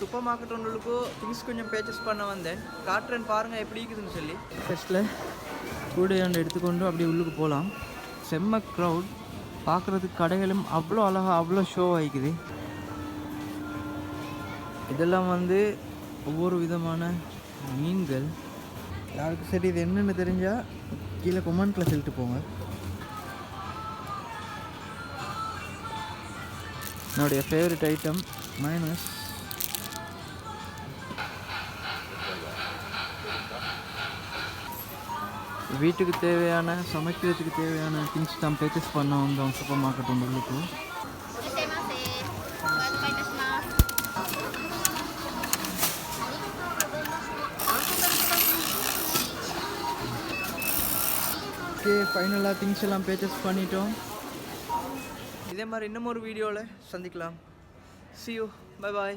Super market ஒன்றுக்கு things கொஞ்சம் purchase பண்ண வந்தேன். காட்டுறேன் பாருங்கள் எப்படி இருக்குதுன்னு சொல்லி. ஃபஸ்ட்டில் கூடையாண்டு எடுத்துக்கொண்டு அப்படியே உள்ளுக்கு போகலாம். செம்ம க்ரௌட் பார்க்குறதுக்கு கடைகளும் அவ்வளோ அழகாக அவ்வளோ ஷோ ஆகிக்குது. இதெல்லாம் வந்து ஒவ்வொரு விதமான மீன்கள். யாருக்கும் சரி இது என்னென்னு தெரிஞ்சால் கீழே கொமெண்ட்டில் சொல்லிட்டு போங்க. என்னுடைய ஃபேவரட் ஐட்டம் மைனஸ் வீட்டுக்கு தேவையான சமைக்கிறதுக்கு தேவையான திங்ஸ் தான் பேக்கேஜ் பண்ண வந்தோம் சூப்பர் மார்க்கெட் உங்களுக்கு ஓகே ஃபைனலாக திங்ஸ் எல்லாம் பேச்சஸ் பண்ணிட்டோம். இதே மாதிரி இன்னும் ஒரு வீடியோவில் சந்திக்கலாம். C you bye bye